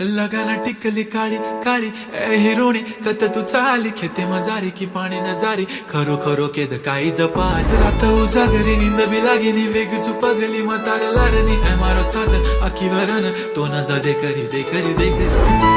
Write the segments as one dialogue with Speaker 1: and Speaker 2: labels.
Speaker 1: लगाना टिकली काळी काळी हिरोणी कत तू चाली खेते मजारी की पाणी नजारी खरो खरो केद काही जपाल रात उजागरी निंद बी लागेनी वेग पगली मतार लारणी है मारो साध आखी वरण तो नजा जा दे करी दे करी दे करी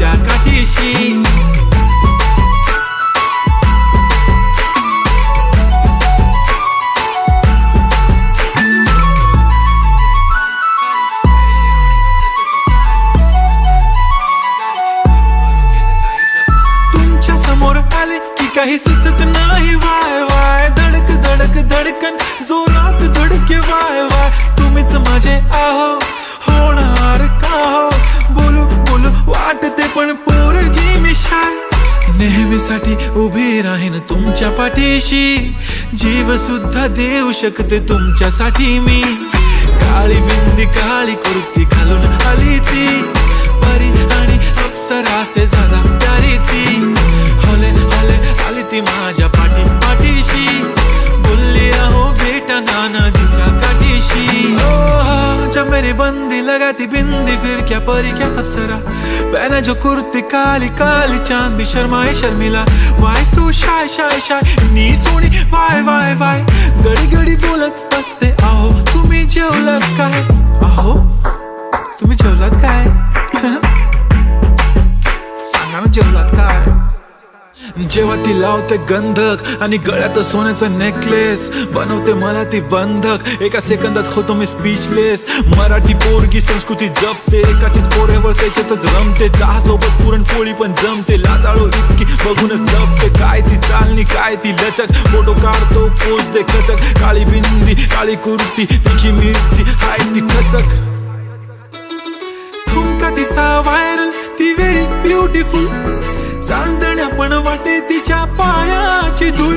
Speaker 1: काठीशी तुमच्यासमोर काही सुचत नाही. वाय वाय धडक धडक धडकन जोरात धडके वाय वाय. तुम्हीच माझे आहो होणार का हो? बोलू तुमच्यासाठी उभी राहीन तुमच्या पाठीशी. जीव सुद्धा देऊ शकते तुमच्यासाठी मी. काळी बिंदी काळी कुर्ती घालून आली ती परी आणि अप्सरासे झाला प्यारी ती हले हले आली ती माझ्या पाठी पाठीशी. बोलली अहो बेटा नाना दिशा काठीशी. ओ जब मेरी बंदी लगाती बिंदी फिर क्या परी क्या अप्सरा. पहना जो कुर्ती काली काली चांद भी शर्माए Sharmila why so shy shy shy नी सोनी वाय वाय वाय गडी गडी बोलत बसते आहो तुम्ही जेवलात काय जेव्हा ती लावते गंधक आणि गळ्यात सोन्याचं नेकलेस बनवते मला ती बंधक. एका सेकंदात होतो मी स्पीचलेस मराठी पोरगी संस्कृती जपते. एकाचीच पोरे त्याच्यातच रमते. चहा सोबत पुरणपोळी पण जमते. लाजाळू इतकी बघूनच जपते. काय ती चालणी काय ती लचक? फोटो काढतो पोच खचक. काळी बिंदी काळी कुर्ती तिखी मिरची हाय ती खचक. ठुमका तिचा व्हायरल ती व्हेरी ब्युटिफुल चांदण्या पण वाटे तिच्या पायाची धूळ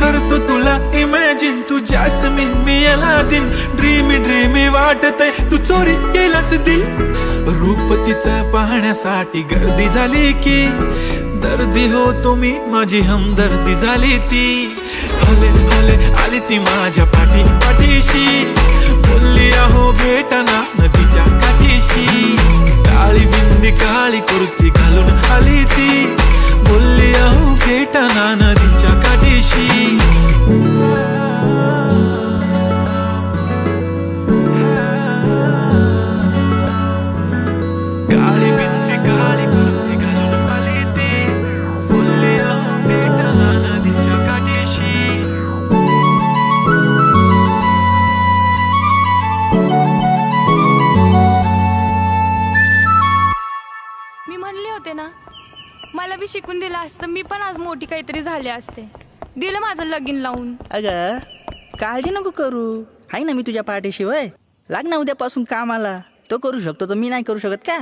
Speaker 1: करतो तुला इमॅजिन तू जॅस्मिन मी याला दिन ड्रीमी ड्रीमी वाटत तू चोरी केलास दिल. रूप तिचा पाहण्यासाठी गर्दी झाली की दर्दी हो तुम्ही माझी हमदर्दी झाली ती. हले हले आली ती माझ्या पाठी पाठीशी अहो भेटाना नदीच्या काठीशी
Speaker 2: दिलं असतं. मी पण आज मोठी काहीतरी झाले असते. दिलं माझं लगीन लावून.
Speaker 3: अग काळजी नको करू. आहे ना मी तुझ्या पाठीशी लाग ना उद्यापासून कामाला. तो करू शकतो तर मी नाही करू शकत का?